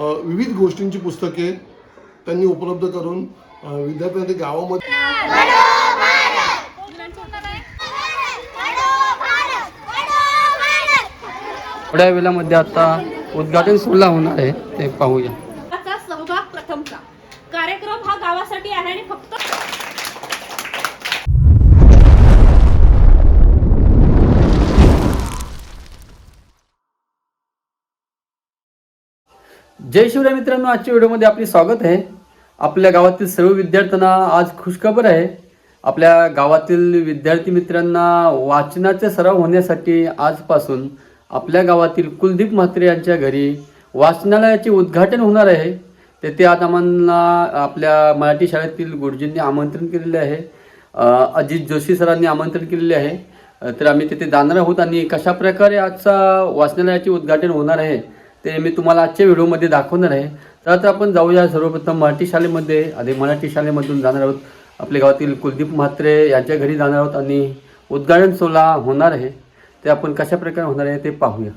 विविध गोष्टींची पुस्तके त्यांनी उपलब्ध करून विद्यार्थ्यांना ते गावामध्ये थोड्या वेळामध्ये आता उद्घाटन सोहळा होणार आहे ते पाहूया चा सहभाग प्रथमचा कार्यक्रम हा गावासाठी आहे आणि फक्त जय शिवराय मित्रांनो आजच्या व्हिडिओमध्ये आपले स्वागत आहे. आपल्या गावातील सर्व विद्यार्थ्यांना आज खुशखबर आहे. आपल्या गावातील विद्यार्थी मित्रांना वाचनाचा सराव होण्यासाठी आजपासून आपल्या गावातील कुलदीप म्हात्रे यांच्या घरी वाचनालयाचे उद्घाटन होणार आहे. तेथे आज आम्हाला आपल्या मराठी शाळेतील गुरुजींनी आमंत्रण केलेले आहे. अजित जोशी सरांनी आमंत्रण केलेले आहे. तर आम्ही तिथे जाणार आहोत आणि कशा प्रकारे आजचा वाचनालयाचे उद्घाटन होणार आहे ते मी तुम्हाला आजच्या व्हिडिओमध्ये दाखवणार आहे. तर आता आपण जाऊया सर्वप्रथम मराठी शाळेमध्ये. आधी मराठी शाळेमधून जाणार आहोत. आपल्या गावातील कुलदीप म्हात्रे यांच्या घरी जाणार आहोत आणि उद्घाटन सोहळा होणार आहे. ते आपण कशा प्रकारे होणार आहे ते पाहूया.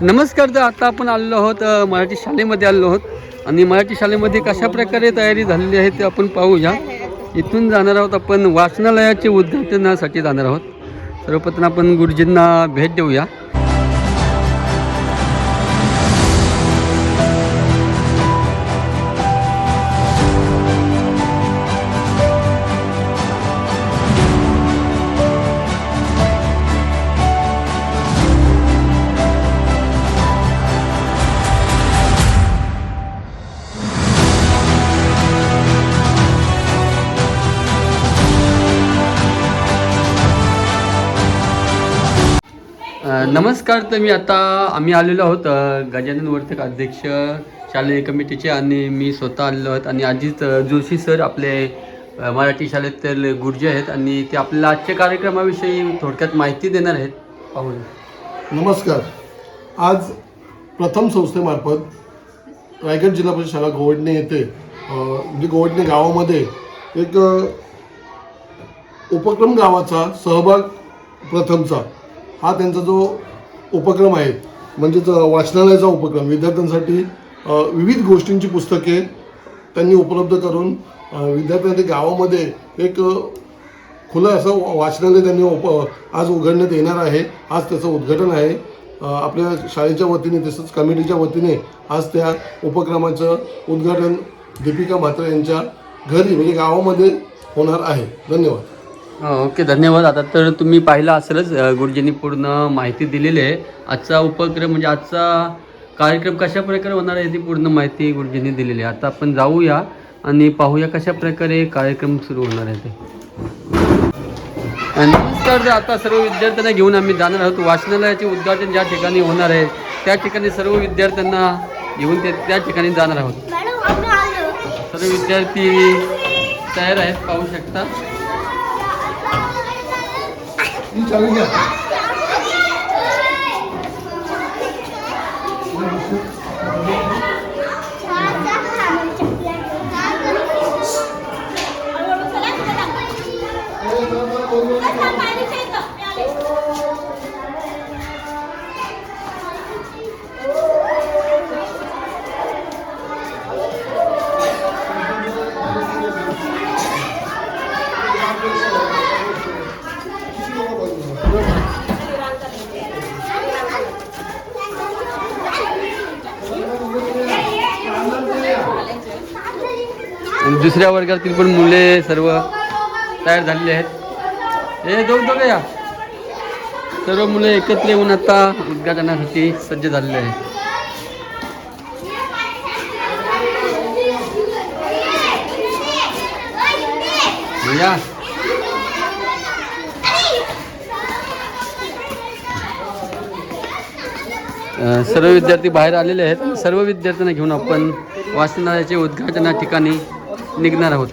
नमस्कार तर आता आपण आलेलो आहोत मराठी शाळेमध्ये आलेलो आहोत. आणि मराठी शाळेमध्ये कशा प्रकारे तयारी झालेली आहे ते आपण पाहूया. इथून जाणार आहोत आपण वाचनालयाचे उद्घाटनासाठी जाणार आहोत. सर्वप्रथम आपण गुरुजींना भेट देऊया. नमस्कार तर मी आता आम्ही आलेलो आहोत गजानन वर्तक अध्यक्ष शालेय कमिटीचे आणि मी स्वतः आलेलो आहोत. आणि अजित जोशी सर आपले मराठी मराठी शाळेतील गुरुजी आहेत आणि ते आपल्याला आजच्या कार्यक्रमाविषयी थोडक्यात माहिती देणार आहेत. पाहून. नमस्कार. आज प्रथम संस्थेमार्फत रायगड जिल्हा परिषद शाळा गोवडणे येथे म्हणजे गोवडणे गावामध्ये एक उपक्रम गावाचा सहभाग प्रथमचा. हा त्यांचा जो उपक्रम आहे म्हणजेच वाचनालयाचा उपक्रम विद्यार्थ्यांसाठी विविध गोष्टींची पुस्तके त्यांनी उपलब्ध करून अ, विद्यार्थ्यांना ते गावामध्ये एक खुलं असं वाचनालय त्यांनी उप आज उघडण्यात येणार आहे. आज त्याचं उद्घाटन आहे. आपल्या शाळेच्या वतीने तसंच कमिटीच्या वतीने आज त्या उपक्रमाचं उद्घाटन दीपिका म्हात्रे यांच्या घरी म्हणजे गावामध्ये होणार आहे. धन्यवाद. ओके धन्यवाद. आता तर तुम्ही पाहिलं असेलच गुरुजींनी पूर्ण माहिती दिलेली आहे. आजचा उपक्रम म्हणजे आजचा कार्यक्रम कशा प्रकारे होणार आहे ती पूर्ण माहिती गुरुजींनी दिलेली आहे. आता आपण जाऊया आणि पाहूया कशा प्रकारे कार्यक्रम सुरू होणार आहे ते. नमस्कार आता सर्व विद्यार्थ्यांना घेऊन आम्ही जाणार आहोत. वाचनालयाचे उद्घाटन ज्या ठिकाणी होणार आहे त्या ठिकाणी सर्व विद्यार्थ्यांना घेऊन ते त्या ठिकाणी जाणार आहोत. सर्व विद्यार्थी तयार आहेत पाहू शकता. चालू घ्या आणि दुसऱ्या वर्गातील पण मुले सर्व तयार झालेली आहेत. हे दोन दोघे या. सर्व मुले एकत्र येऊन आता उद्घाटनासाठी सज्ज झालेले आहेत. या. सर्व विद्यार्थी बाहेर आलेले आहेत. सर्व विद्यार्थ्यांना घेऊन आपण वाचनालयाचे उद्घाटना ठिकाणी निघणार आहोत.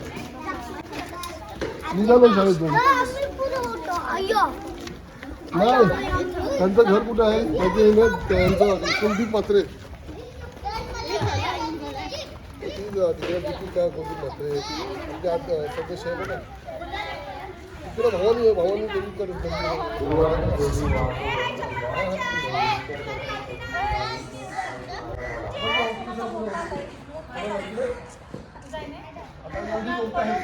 त्यांचं घर कुठं आहे? त्याचे त्यांचं कुलदी पात्रे भावानी भावानी मोदी लोक आहेत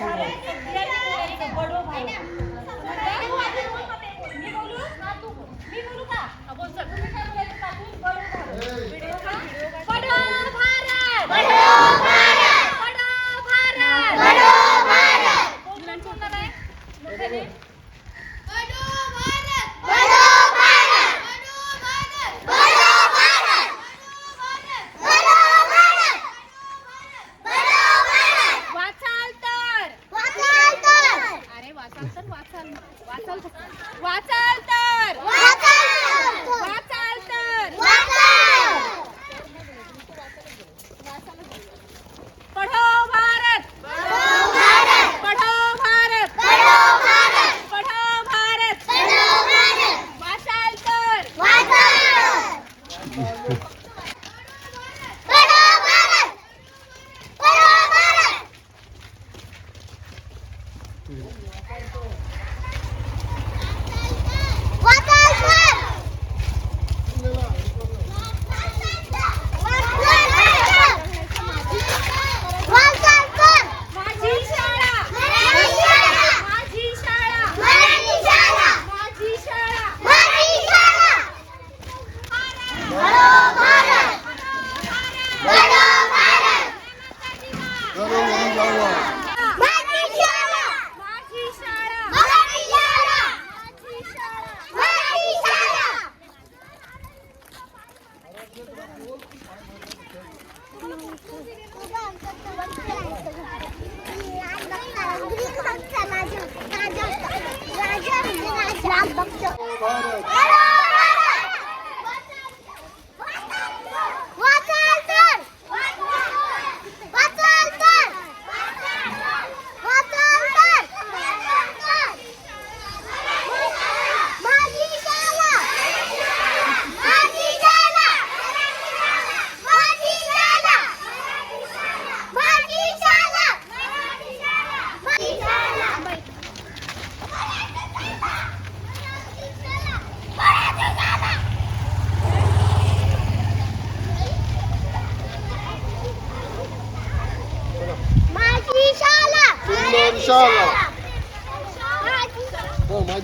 안 먹죠.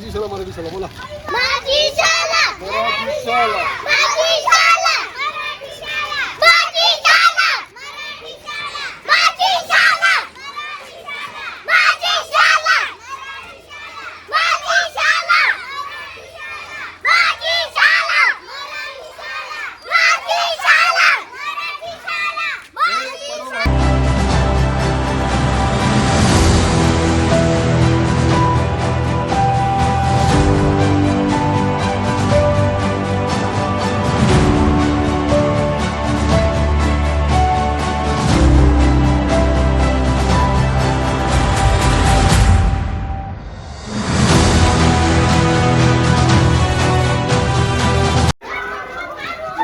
मराठी शाळा मराठी शाळा बोला. मराठी शाळा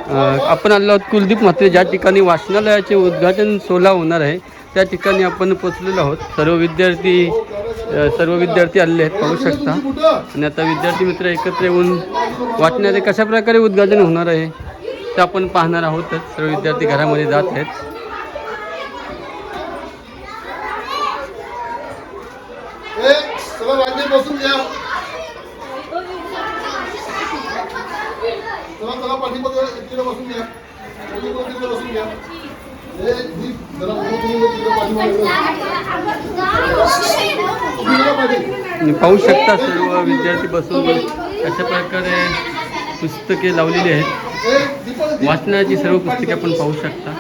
आपण आलो आहोत कुलदीप म्हात्रे. ज्या ठिकाणी वाचनालयाचे उद्घाटन सोहळा होणार आहे त्या ठिकाणी आपण पोचलेलो आहोत. सर्व विद्यार्थी सर्व विद्यार्थी आलेले आहेत पाहू शकता. आणि आता विद्यार्थी मित्र एकत्र येऊन वाचण्याचे कशा प्रकारे उद्घाटन होणार आहे ते आपण पाहणार आहोतच सर्व विद्यार्थी घरामध्ये जात आहेत. बसून घ्या तिकडे बसून घ्या पाठीमागे तिकडे बसून घ्या ए दीप जरा उभं करून तिकडे पाठीमागे तिकडे पाठी आणि पाहू शकता सर्व विद्यार्थी बसून कशा प्रकारे पुस्तके लावलेली आहेत. वाचनाची सर्व पुस्तके आपण पाहू शकता.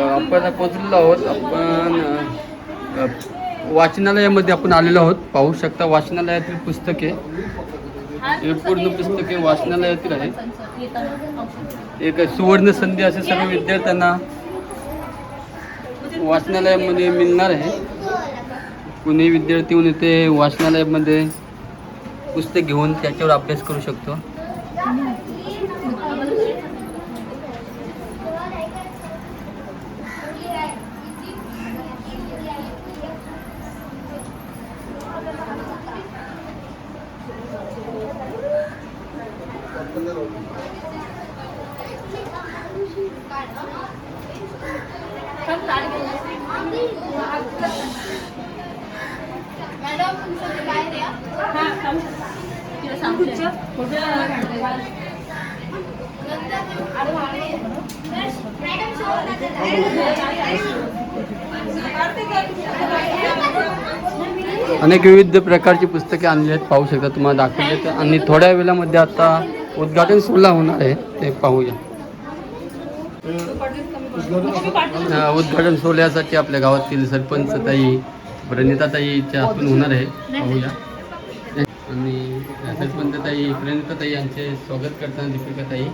आपण आता पोचलेलो आहोत. आपण वाचनालयामध्ये आपण आलेलो आहोत. पाहू शकता वाचनालयातील पुस्तके. हे पूर्ण पुस्तके वाचनालयातील आहे एक सुवर्ण संधी असे सर्व विद्यार्थ्यांना वाचनालयामध्ये मिळणार आहे. कुणी विद्यार्थी येऊन इथे वाचनालयामध्ये पुस्तक घेऊन त्याच्यावर अभ्यास करू शकतो मॅडम तुमचं बाहेर या हा, थांब. तिला सांगते. मॅडम अनेक विविध प्रकारची पुस्तके आणली आहेत पाहू शकता तुम्हाला दाखवले आहेत. आणि थोड्या वेळामध्ये आता उद्घाटन सुद्धा होणार आहे ते पाहूया. उद्घाटन सोहळ्यासाठी आपल्या गावातील सरपंच ताई प्रणिताताईच्या हातून होणार आहे पाहूया. आणि सरपंच ताई प्रणिताताई यांचे स्वागत करताना दीपिका ताई?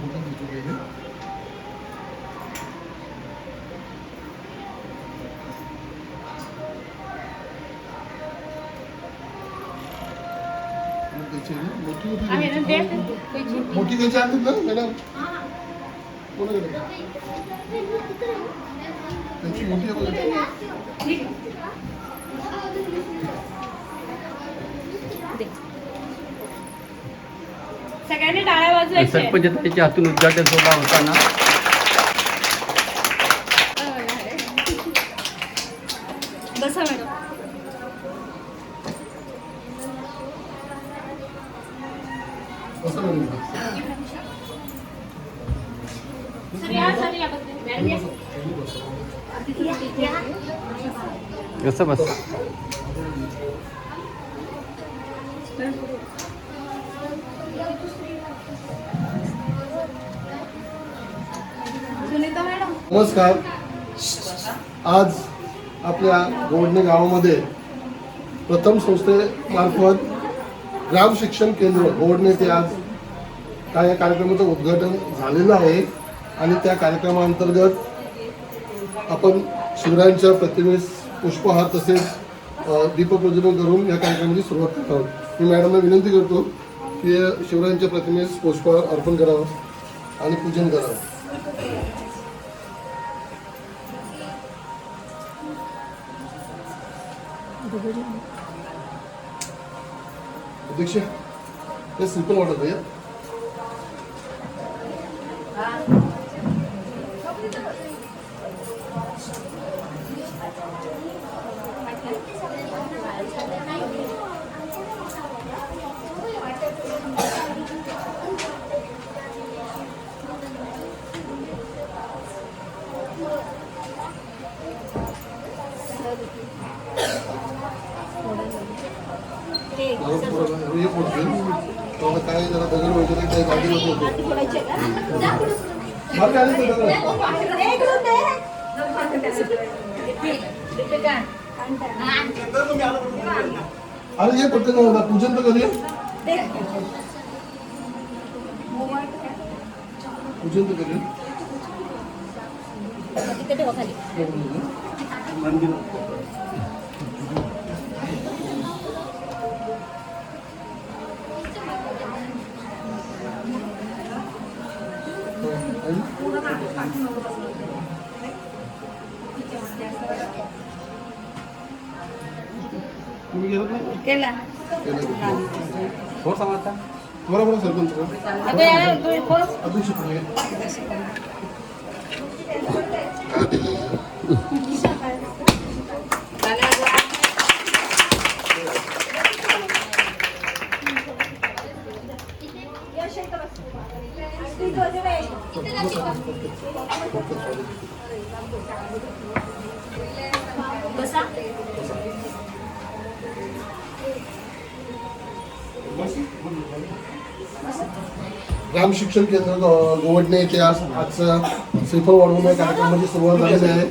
आहे ना. मोठी ना मॅडम कोणाकडे त्यांची मोठी. सगळ्यांनी टाळ्या वाजवायच्या सरपंच ताईच्या हातून उद्घाटन सोहळा होताना बसा आपल्या गोडणे गावामध्ये प्रथम संस्थेमार्फत ग्राम शिक्षण केंद्र गोडणे ते आज काय या कार्यक्रमाचं उद्घाटन झालेलं आहे. आणि त्या कार्यक्रमाअंतर्गत आपण शिवरायांच्या प्रतिमेस पुष्पहार तसेच दीपप्रज्वलन करून या कार्यक्रमाची सुरुवात करत आहोत. मी मॅडमला विनंती करतो की शिवरायांच्या प्रतिमेस पुष्पहार अर्पण करावं आणि पूजन करावं. अध्यक्ष हे सिंपल वाटत आहे मला काय जरा दगड वगैरे काही गाडी होत? अरे हे पडते ना? पूजन तर कधी पूजन तर कधी तुम्ही केला बरोबर सरपंच आता या तुम्ही कोण- ग्राम शिक्षण केंद्र गोवडणे येथे आज आजचा श्रीफळ वाढवून कार्यक्रमाची सुरुवात झालेली आहे.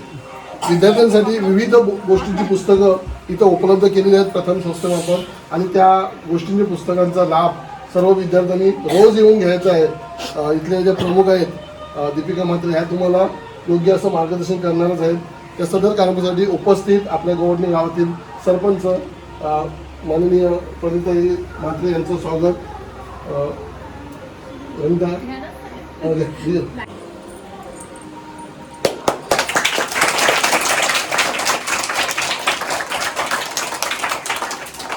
विद्यार्थ्यांसाठी विविध गो- गोष्टींची पुस्तकं इथं उपलब्ध केलेली आहेत प्रथम संस्थेमार्फत आणि त्या गोष्टींच्या पुस्तकांचा लाभ सर्व विद्यार्थ्यांनी रोज येऊन घ्यायचा आहे. इथले जे प्रमुख आहेत दीपिका म्हात्रे ह्या तुम्हाला योग्य असं मार्गदर्शन करणारच आहेत. त्या सदर कार्यक्रमासाठी उपस्थित आपल्या गोवडणे गावातील सरपंच माननीय प्रणिताई म्हात्रे यांचं स्वागत. घे.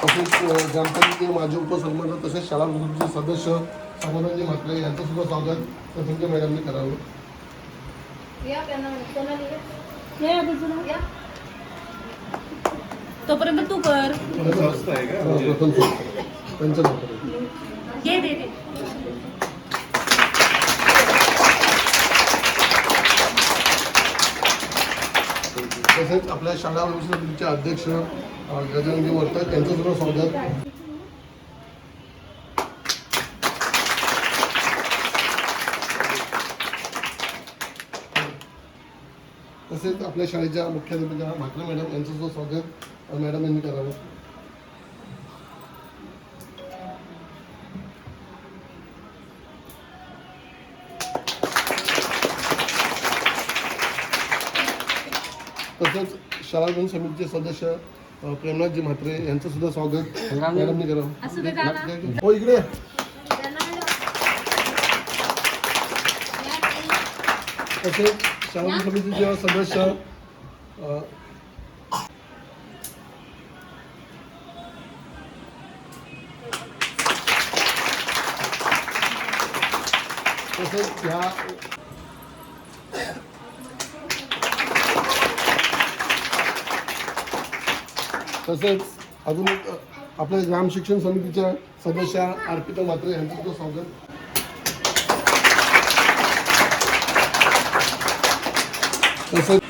तसेच ग्रामपंचायतीचे माजी उपसरपंच तसेच शाळा ग्रुपचे सदस्य समाधानजी म्हात्रे यांचं सुद्धा स्वागत प्रथमच्या मॅडमने करावं. तोपर्यंत तू कर. ये दे दे. तसेच आपल्या शाळा समितीचे अध्यक्ष गजानंदी वर्तक त्यांचं सुद्धा स्वागत. तसेच आपल्या शाळेच्या मुख्याध्यापिका म्हात्रे मॅडम यांचं सुद्धा स्वागत. मॅडम यांनी करावं. तसंच शाळा समितीचे सदस्य प्रेमनाथजी म्हात्रे यांचं सुद्धा स्वागत मॅडमनी करावं. हो इकडे. तसेच शाळा समितीचे सदस्य तसेच ह्या तसेच अजून एक आपल्या ग्राम शिक्षण समितीच्या सदस्या अर्पिता म्हात्रे यांचं सुद्धा स्वागत. तसंच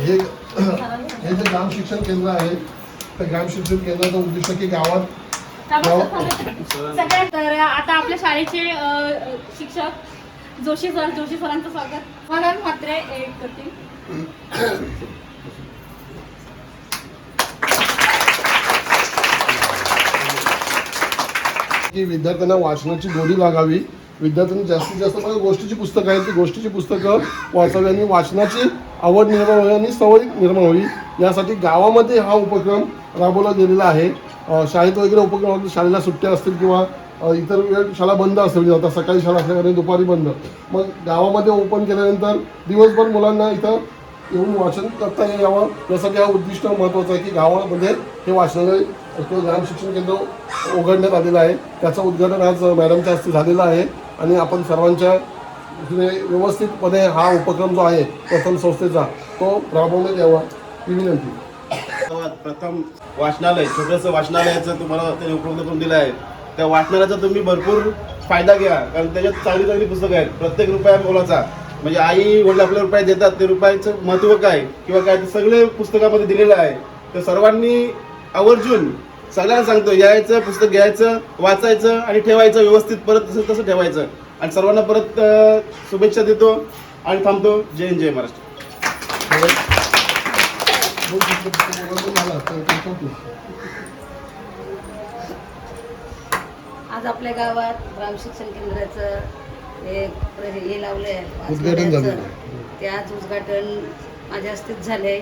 हे हे जे ग्राम शिक्षण केंद्र आहे त्या ग्राम शिक्षण केंद्राचं उद्दिष्ट की गावात सगळ्यात तर आता आपल्या शाळेचे अ, शिक्षक जोशी सर जोशी सरांचं स्वागत. म्हणून मात्र करतील की विद्यार्थ्यांना वाचनाची गोडी लागावी. विद्यार्थ्यांनी जास्तीत जास्त मला गोष्टीची पुस्तकं आहेत. ती गोष्टीची पुस्तकं वाचावी आणि वाचनाची आवड निर्माण व्हावी आणि सवय निर्माण व्हावी. यासाठी गावामध्ये हा उपक्रम राबवला गेलेला आहे. शाळेत वगैरे उपक्रम शाळेला सुट्ट्या असतील किंवा इतर वेळ शाळा बंद असते म्हणजे आता सकाळी शाळा असल्याकडे दुपारी बंद. मग गावामध्ये ओपन केल्यानंतर दिवसभर मुलांना इथं येऊन वाचन करता यावं यासाठी हा उद्दिष्ट महत्त्वाचं आहे की गावामध्ये हे वाचनालय किंवा ग्राम शिक्षण केंद्र उघडण्यात आलेलं आहे. त्याचं उद्घाटन आज मॅडमच्या हस्ते झालेलं आहे. आणि आपण सर्वांच्या व्यवस्थितपणे हा उपक्रम जो आहे प्रथम संस्थेचा तो राबवण्यात यावा. ही विनंती. प्रथम वाचनालय छोटंसं वाचनालयाचं तुम्हाला त्याने उपलब्ध करून दिलं आहे. त्या वाचनालयाचा तुम्ही भरपूर फायदा घ्या कारण त्याच्यात चांगली चांगली पुस्तकं आहेत प्रत्येक रुपया मोलाचा म्हणजे आई वडील आपल्या रुपये देतात ते रुपयाचं महत्त्व काय किंवा काय ते सगळे पुस्तकामध्ये दिलेलं आहे तर सर्वांनी आवर्जून सगळ्यांना सांगतो यायचं पुस्तक घ्यायचं वाचायचं आणि ठेवायचं व्यवस्थित परत तसं तसं ठेवायचं आणि सर्वांना परत शुभेच्छा देतो आणि थांबतो जय हिंद जय महाराष्ट्र आज आपल्या गावात ग्राम शिक्षण केंद्राचं हे प्र- हे लावलंय उद्घाटन झालेलं ते आज उद्घाटन माझ्या हस्तेच झालंय.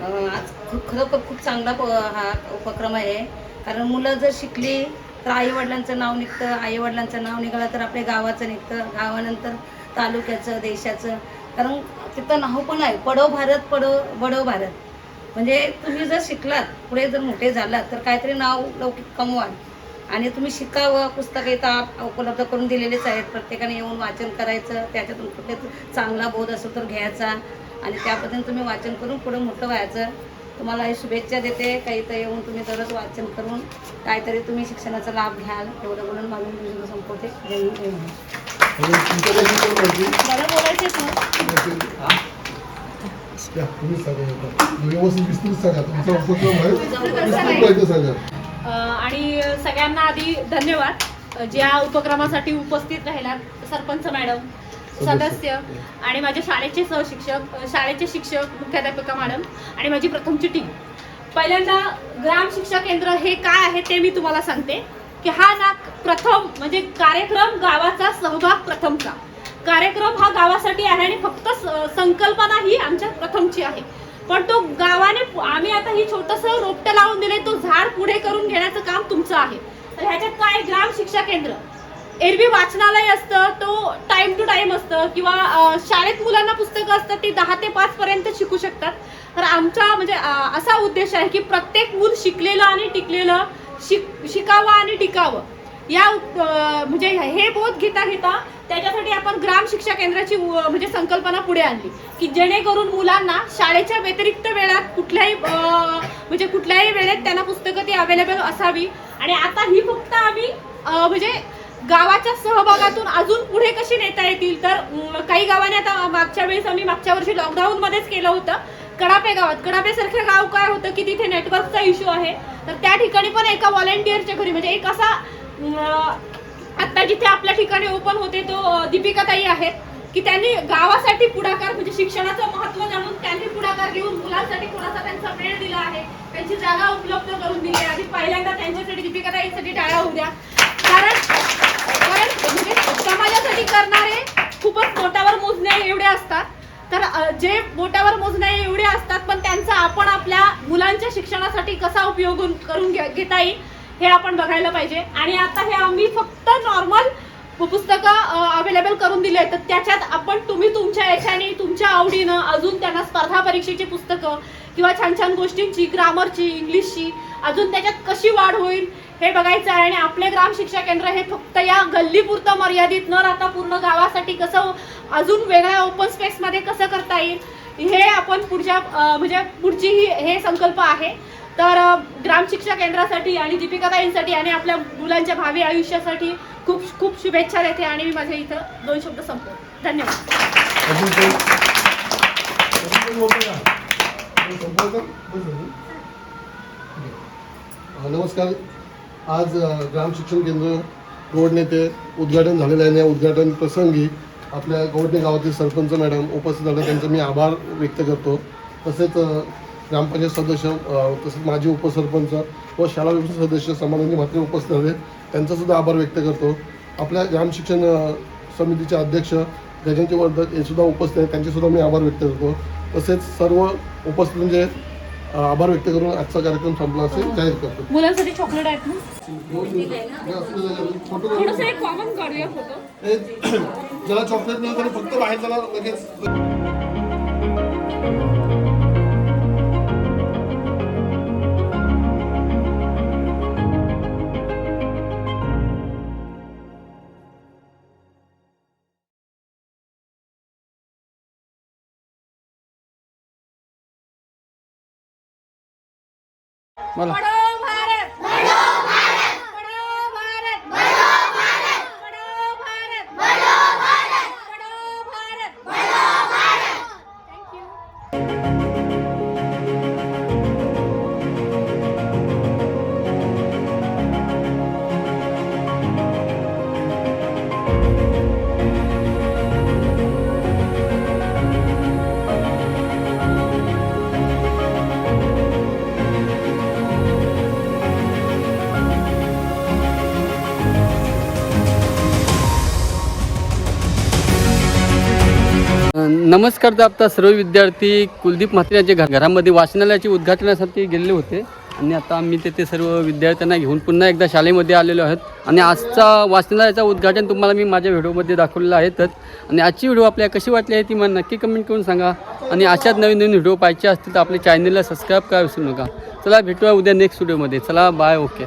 अं, आज खूप खरोखर खूप चांगला प- हा उपक्रम आहे. कारण मुलं जर शिकली तर आई वडिलांचं नाव निघतं आई वडिलांचं नाव निघालं तर आपल्या गावाचं निघतं गावानंतर तालुक्याचं देशाचं. कारण तिथं नाव पण आहे पडो भारत पडो बडो भारत. म्हणजे तुम्ही जर शिकलात पुढे जर मोठे झालात तर काहीतरी नाव लौकिक कमवाल. आणि तुम्ही शिकावं पुस्तकं इथं आप- उपलब्ध करून दिलेलेच आहेत. प्रत्येकाने येऊन वाचन करायचं त्याच्यातून कुठे चांगला बोध असेल तर घ्यायचा. आणि त्या पद्धतीने तुम्ही वाचन करून पुढे मोठं व्हायचं. तुम्हाला हे शुभेच्छा देते. काही इथं येऊन तुम्ही दररोज वाचन करून काहीतरी तुम्ही शिक्षणाचा लाभ घ्याल. एवढं बोलून माझं मी संपवते. जय मला बोलायचेच ना या, तुम्हीच सांगा आता. व्यवस्थित विस्तृत सांगा. तुमचा उपक्रम आहे. विस्तृत माहिती सांगा. अ, आणि सगळ्यांना आधी धन्यवाद. ज्या उपक्रमासाठी उपस्थित राहिलात सरपंच मॅडम सदस्य. आणि माझ्या शाळेचे सहशिक्षक शाळेचे शिक्षक मुख्याध्यापिका मॅडम आणि माझी प्रथमची टीम पहिल्यांदा ग्राम शिक्षा केंद्र हे काय आहे ते मी तुम्हाला सांगते की हा ना प्रथम म्हणजे कार्यक्रम गावाचा सहभाग प्रथमचा. गावासाठी आहे आणि फक्त संकल्पना ही आमच्या प्रथमची आहे. पण तो गावाने आम्ही आता ही छोटस रोपटं लावून दिले तो झाड पुढे करून घेण्याचं काम तुमचं आहे. तर ह्याच्यात काय ग्राम शिक्षा केंद्र? एरवी वाचनालय असतं तो टाइम टू टाइम असतं किंवा शाळेत मुलांना पुस्तकं असतात ती दहा ते पाच पर्यंत शिकू शकतात. तर आमचा म्हणजे असा उद्देश आहे की प्रत्येक मूल शिकलेलं आणि टिकलेलं शिक शिकावं आणि टिकावं. या म्हणजे हे बोध घेता घेता त्याच्यासाठी आपण ग्राम शिक्षा केंद्राची म्हणजे संकल्पना पुढे आणली. की जेणेकरून मुलांना शाळेच्या व्यतिरिक्त वेळात कुठल्याही म्हणजे कुठल्याही वेळेत त्यांना पुस्तकं ती अवेलेबल असावी. आणि आता ही फक्त आम्ही म्हणजे गावाच्या सहभागातून अजून पुढे कशी नेता येतील तर काही गावाने आता मागच्या वेळेस आम्ही मागच्या वर्षी लॉकडाऊनमध्येच केलं होतं. कडापे गावात कडापेसारखं गाव काय होतं की तिथे नेटवर्कचा इश्यू आहे. तर त्या ठिकाणी पण एका व्हॉलेंटियरच्या घरी म्हणजे एक असा आत्ता आता जिथे आपल्या ठिकाणी ओपन होते तो दीपिकाताई आहेत की त्यांनी गावासाठी पुढाकार म्हणजे शिक्षणाचं महत्त्व जाणून त्यांनी पुढाकार घेऊन मुलांसाठी थोडासा त्यांचा वेळ दिला आहे. त्यांची जागा उपलब्ध करून दिली आहे. आधी पहिल्यांदा त्यांच्यासाठी दीपिकाताईसाठी टाळा उद्या द्या कारण कारण म्हणजे समाजासाठी करणारे खूपच पोटावर मोजण्या एवढे असतात. तर जे बोटावर मोजण्या एवढे असतात पण त्यांचा आपण आपल्या मुलांच्या शिक्षणासाठी कसा उपयोग करून घेता येईल? हे आपण बघायला पाहिजे. आणि आता हे आम्ही फक्त नॉर्मल पुस्तकं अवेलेबल करून दिले तर त्याच्यात आपण तुम्ही तुमच्या याच्याने तुमच्या आवडीनं अजून त्यांना स्पर्धा परीक्षेची पुस्तकं किंवा छान छान गोष्टींची ग्रामरची इंग्लिशची अजून त्याच्यात कशी वाढ होईल हे बघायचं आहे. आणि आपले ग्राम शिक्षा केंद्र हे फक्त या गल्लीपुरतं मर्यादित न राहता पूर्ण गावासाठी कसं अजून वेगळ्या ओपन स्पेसमध्ये कसं करता येईल हे आपण पुढच्या म्हणजे पुढची ही हे संकल्प आहे. तर ग्राम शिक्षा केंद्रासाठी आणि दीपिकाताईंसाठी आणि आपल्या मुलांच्या भावी आयुष्यासाठी खूप खूप शुभेच्छा देते आणि मी माझ्या इथं दोन शब्द संपवतो. धन्यवाद. नमस्कार. आज ग्राम शिक्षण केंद्र गोडनेते उद्घाटन झालेलं आहे आणि या उद्घाटन प्रसंगी आपल्या गोडणे गावातील सरपंच मॅडम उपस्थित झाले त्यांचे मी आभार व्यक्त करतो. तसेच ग्रामपंचायत सदस्य तसेच माजी उपसरपंच व शाळा विभाग सदस्य समाधानी म्हात्रे उपस्थित झाले त्यांचा सुद्धा आभार व्यक्त करतो. आपल्या ग्राम शिक्षण अं, समितीचे अध्यक्ष गजंती वर्धक हे सुद्धा उपस्थित आहेत. त्यांचे सुद्धा मी आभार व्यक्त करतो. तसेच सर्व उपस्थित म्हणजे आभार व्यक्त करून आजचा कार्यक्रम संपला असे जाहीर करतो. मुलांसाठी चॉकलेट आहेत हे ज्याला चॉकलेट मिळालं त्याने फक्त बाहेर त्याला लगेच. বলো नमस्कार तर आता सर्व विद्यार्थी कुलदीप म्हात्रे यांच्या घरामध्ये वाचनालयाचे उद्घाटनासाठी गेलेले होते. आणि आता आम्ही तेथे सर्व विद्यार्थ्यांना घेऊन पुन्हा एकदा शाळेमध्ये आलेलो आहोत. आणि आजचा वाचनालयाचा उद्घाटन तुम्हाला मी माझ्या व्हिडिओमध्ये दाखवलेला आहेतच आणि आजची व्हिडिओ आपल्याला कशी वाटली आहे ती मला नक्की कमेंट करून सांगा. आणि अशाच नवीन नवीन व्हिडिओ पाहिजे असतील तर आपल्या चॅनलला सबस्क्राईब करा विसरू नका. चला भेटूया उद्या नेक्स्ट व्हिडिओमध्ये चला बाय ओके